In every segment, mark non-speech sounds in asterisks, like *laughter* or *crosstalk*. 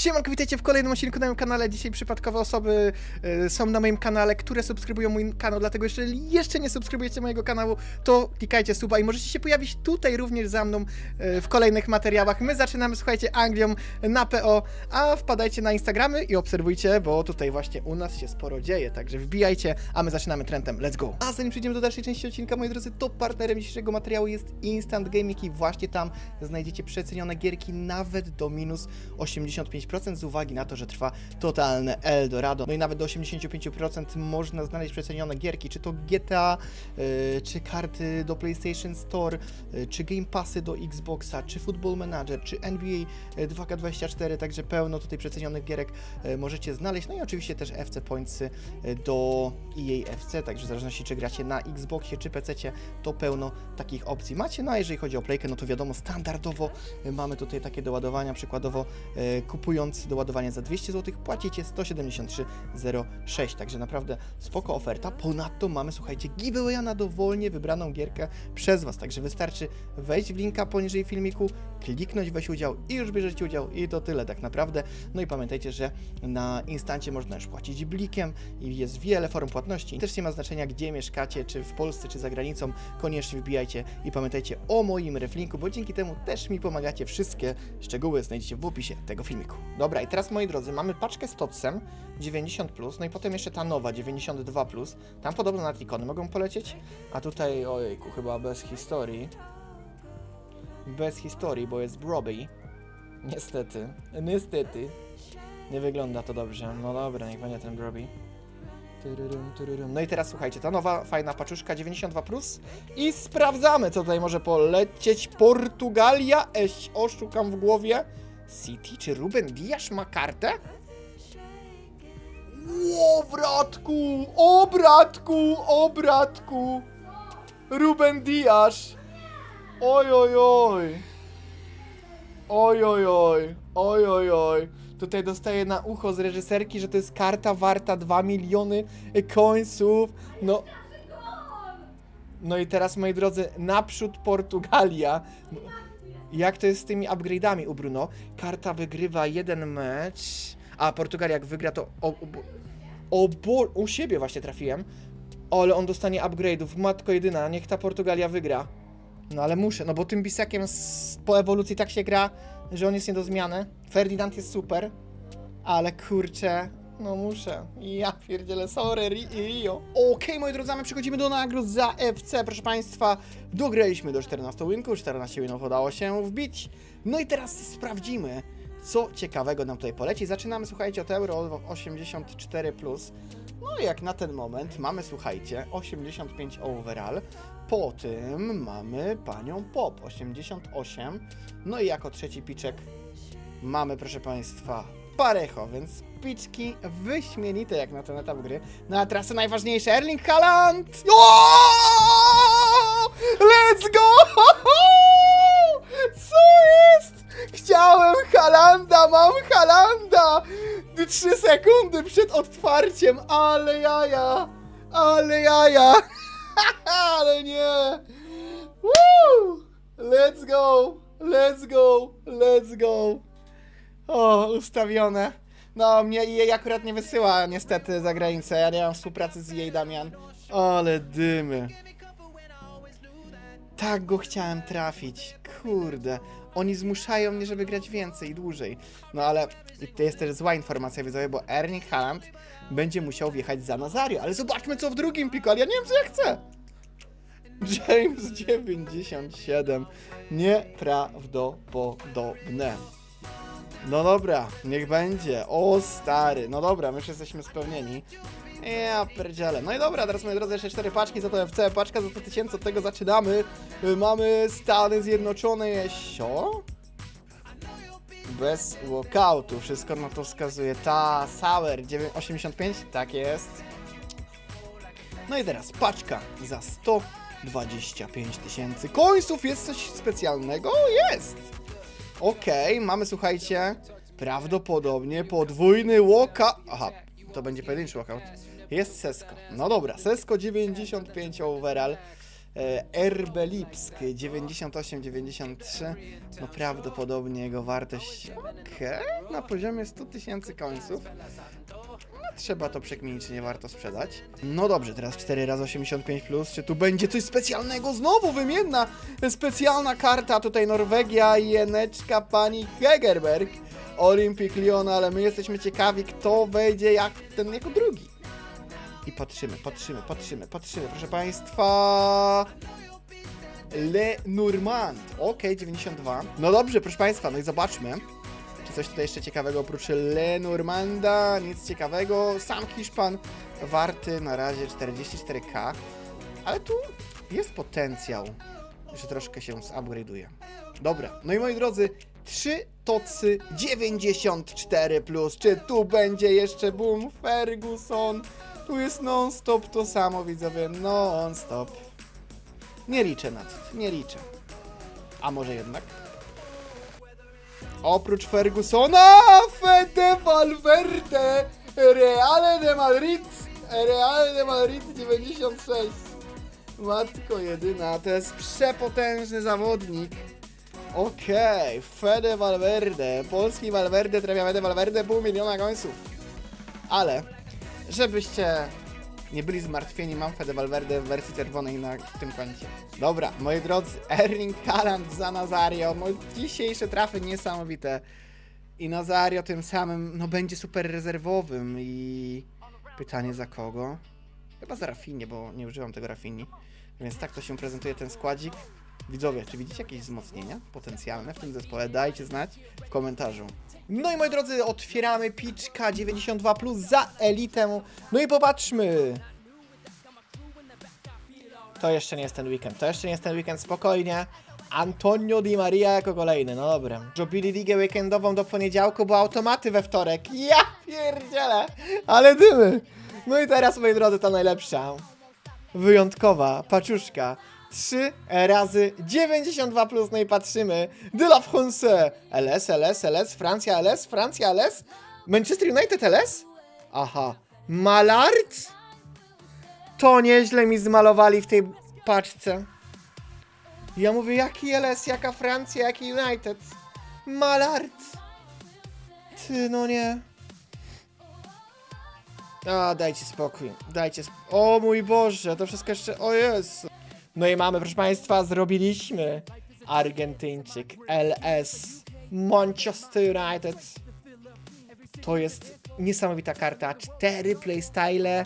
Siemanko, witajcie w kolejnym odcinku na moim kanale. Dzisiaj przypadkowe osoby e, są na moim kanale, które subskrybują mój kanał, dlatego jeżeli jeszcze nie subskrybujecie mojego kanału, to klikajcie suba i możecie się pojawić tutaj również za mną e, w kolejnych materiałach. My zaczynamy, słuchajcie, Anglią na PO, a wpadajcie na Instagramy i obserwujcie, bo tutaj właśnie u nas się sporo dzieje, także wbijajcie, a my zaczynamy trendem. Let's go! A zanim przejdziemy do dalszej części odcinka, moi drodzy, to partnerem dzisiejszego materiału jest Instant Gaming i właśnie tam znajdziecie przecenione gierki nawet do minus 85% z uwagi na to, że trwa totalne Eldorado. No i nawet do 85% można znaleźć przecenione gierki, czy to GTA, yy, czy karty do PlayStation Store, yy, czy Game Passy do Xboxa, czy Football Manager, czy NBA 2K24, także pełno tutaj przecenionych gierek yy, możecie znaleźć. No i oczywiście też FC Pointsy yy, do EA FC, także w zależności czy gracie na Xboxie czy PC, to pełno takich opcji macie. No a jeżeli chodzi o Playkę, no to wiadomo, standardowo mamy tutaj takie doładowania, przykładowo y, kupując doładowanie za 200 zł płacicie 173,06, także naprawdę spoko oferta. Ponadto mamy, słuchajcie, giveawaya na dowolnie wybraną gierkę przez Was, także wystarczy wejść w linka poniżej filmiku, kliknąć weź udział i już bierzecie udział i to tyle tak naprawdę. No i pamiętajcie, że na instancie można już płacić blikiem i jest wiele form płatności. Też nie ma znaczenia, gdzie mieszkacie, czy w Polsce, czy za granicą, koniecznie wbijajcie i pamiętajcie o moim reflinku, bo dzięki temu też mi pomagacie. Wszystkie szczegóły znajdziecie w opisie tego filmiku. Dobra, i teraz moi drodzy, mamy paczkę z Totsem 90, no i potem jeszcze ta nowa 92. Tam podobno na ikony mogą polecieć, a tutaj, ojejku, chyba bez historii. Bez historii, bo jest Robbie. Niestety, niestety. Nie wygląda to dobrze. No dobra, niech będzie ten tyryrum. No i teraz słuchajcie, ta nowa fajna paczuszka 92 plus i sprawdzamy, co tutaj może polecieć. Portugalia, eś, oszukam w głowie. City, czy Ruben Diasz ma kartę? O, bratku! O, bratku! O, bratku! Ruben Diasz! Oj, oj, oj! Oj, oj, oj! Oj, oj, oj! Tutaj dostaję na ucho z reżyserki, że to jest karta warta 2 miliony końców. No. No i teraz, moi drodzy, naprzód Portugalia. Jak to jest z tymi upgrade'ami u Bruno? Karta wygrywa jeden mecz, a Portugalia jak wygra to... O, o, o. U siebie właśnie trafiłem. Ale on dostanie upgrade'ów. Matko jedyna, niech ta Portugalia wygra. No ale muszę, no bo tym bisakiem z, po ewolucji tak się gra, że on jest nie do zmiany. Ferdinand jest super, ale kurczę, no muszę. Ja pierdzielę, sorry, Ri- Rio. Okej, moi drodzy, my przechodzimy do nagród za FC, proszę Państwa. Dograliśmy do 14 winków, 14 winów udało się wbić. No i teraz sprawdzimy, co ciekawego nam tutaj poleci. Zaczynamy, słuchajcie, od Euro 84+. Plus. No i jak na ten moment mamy, słuchajcie, 85 overall. Po tym mamy panią Pop, 88. No i jako trzeci piczek mamy, proszę Państwa, Więc piczki wyśmienite jak na ten etap gry. No a teraz najważniejsze, Erling Haaland! Let's go! *laughs* Co jest? Chciałem Halanda, mam Halanda! Trzy sekundy przed otwarciem, ale jaja! Ale jaja! *laughs* ale nie! Woo! Let's go! Let's go! Let's go! O, ustawione. No, mnie jej akurat nie wysyła niestety za granicę. Ja nie mam współpracy z jej Damian. Ale dymy. Tak go chciałem trafić. Kurde. Oni zmuszają mnie, żeby grać więcej i dłużej. No ale i to jest też zła informacja widzowie, bo Erling Haaland będzie musiał wjechać za Nazario. Ale zobaczmy co w drugim piku, ale ja nie wiem co ja chcę. James 97. Nieprawdopodobne. No dobra, niech będzie. O stary, no dobra, my już jesteśmy spełnieni. Ja pierdziele. No i dobra, teraz moi drodzy, jeszcze cztery paczki za to FC, paczka za 100 tysięcy, od tego zaczynamy. Y, Mamy Stany Zjednoczone, jesio. Bez walkoutu, wszystko na to wskazuje. Ta, Sauer 9 85, tak jest. No i teraz paczka za 125 tysięcy końców. Jest coś specjalnego? Jest! Okej, mamy, słuchajcie, prawdopodobnie podwójny walkout. Aha, to będzie pojedynczy walkout. Jest Sesko. No dobra, Sesko 95 overall. e, RB Lipsk 98-93. No prawdopodobnie jego wartość okej, na poziomie 100 tysięcy końców. Trzeba to przekminić, czy nie warto sprzedać. No dobrze, teraz 4 razy 85 plus. Czy tu będzie coś specjalnego? Znowu wymienna specjalna karta. Tutaj Norwegia i Jeneczka pani Hegerberg. Olympic Lyon, ale my jesteśmy ciekawi, kto wejdzie jak ten jako drugi. I patrzymy, patrzymy, patrzymy, patrzymy, proszę Państwa. Le Normand. Ok, 92. No dobrze, proszę Państwa, no i zobaczmy. Czy coś tutaj jeszcze ciekawego oprócz Le Normanda? Nic ciekawego. Sam Hiszpan warty na razie 44k. Ale tu jest potencjał, że troszkę się zupgrade'uje. Dobra, no i moi drodzy, 3 tocy 94 plus. Czy tu będzie jeszcze boom Ferguson? Tu jest non-stop to samo, widzowie, non-stop. Nie liczę na to, nie liczę. A może jednak? Oprócz Fergusona, Fede Valverde, Real de Madrid, Real de Madrid 96. Matko jedyna, to jest przepotężny zawodnik. Okej, Fede Valverde, polski Valverde, trafia Fede Valverde, pół miliona końców. Ale, żebyście nie byli zmartwieni, mam Fede Valverde w wersji czerwonej na tym koncie. Dobra, moi drodzy, *laughs* Erling Haaland za Nazario, no dzisiejsze trafy niesamowite. I Nazario tym samym, no będzie super rezerwowym i pytanie za kogo? Chyba za Rafinie, bo nie używam tego Rafini. Więc tak to się prezentuje ten składzik. Widzowie, czy widzicie jakieś wzmocnienia potencjalne w tym zespole? Dajcie znać w komentarzu. No i moi drodzy, otwieramy piczka 92 plus za elitę. No i popatrzmy. To jeszcze nie jest ten weekend. To jeszcze nie jest ten weekend, spokojnie. Antonio Di Maria jako kolejny, no dobra. Robili ligę weekendową do poniedziałku, bo automaty we wtorek. Ja pierdzielę, ale dymy. No i teraz, moi drodzy, ta najlepsza. Wyjątkowa paczuszka. 3 razy 92 plus, no i patrzymy. De la France. LS, LS, LS, Francja, LS, Francja, LS. Manchester United, LS? Aha. Malard? To nieźle mi zmalowali w tej paczce. Ja mówię, jaki LS, jaka Francja, jaki United. Malard. Ty, no nie. A, dajcie spokój, dajcie spokój. O mój Boże, to wszystko jeszcze, o Jezu. No i mamy, proszę Państwa, zrobiliśmy Argentyńczyk, LS, Manchester United. To jest niesamowita karta. Cztery playstyle,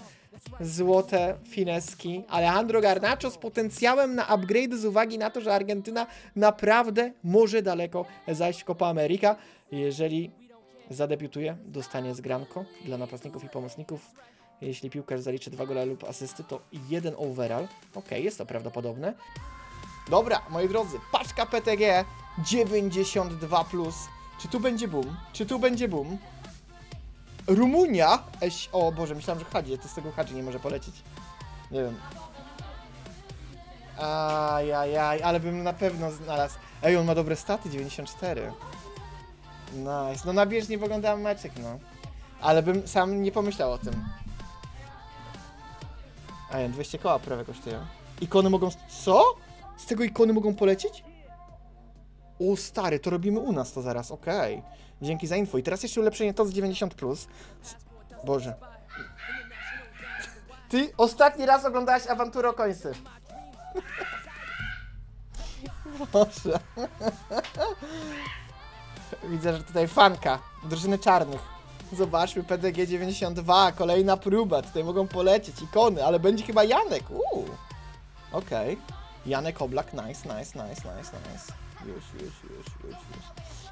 złote fineski. Alejandro Garnacho z potencjałem na upgrade z uwagi na to, że Argentyna naprawdę może daleko zajść w Copa America. Jeżeli zadebiutuje, dostanie zgranko dla napastników i pomocników. Jeśli piłkarz zaliczy dwa gole lub asysty, to jeden overall. Okej, jest to prawdopodobne. Dobra, moi drodzy, paczka PTG 92+. Plus. Czy tu będzie boom? Czy tu będzie boom? Rumunia? Eś, o Boże, myślałem, że Hadzi, to z tego Hadzi nie może polecieć. Nie wiem. Ajajaj, ale bym na pewno znalazł. Ej, on ma dobre staty, 94. Nice. No na bieżni wyglądałem meczek, no. Ale bym sam nie pomyślał o tym. Ej, 200 koła prawie kosztują. Ikony mogą... Co? Z tego ikony mogą polecieć? O stary, to robimy u nas to zaraz, okej. Dzięki za info. I teraz jeszcze ulepszenie to z 90+. Plus. Boże. Ty ostatni raz oglądałaś awanturę o końcy. *laughs* Boże. *laughs* Widzę, że tutaj fanka drużyny czarnych. Zobaczmy, PDG 92, kolejna próba. Tutaj mogą polecieć ikony, ale będzie chyba Janek. Uuu. Okej. Janek Oblak, nice, nice, nice, nice, nice. Już, już, już, już, już.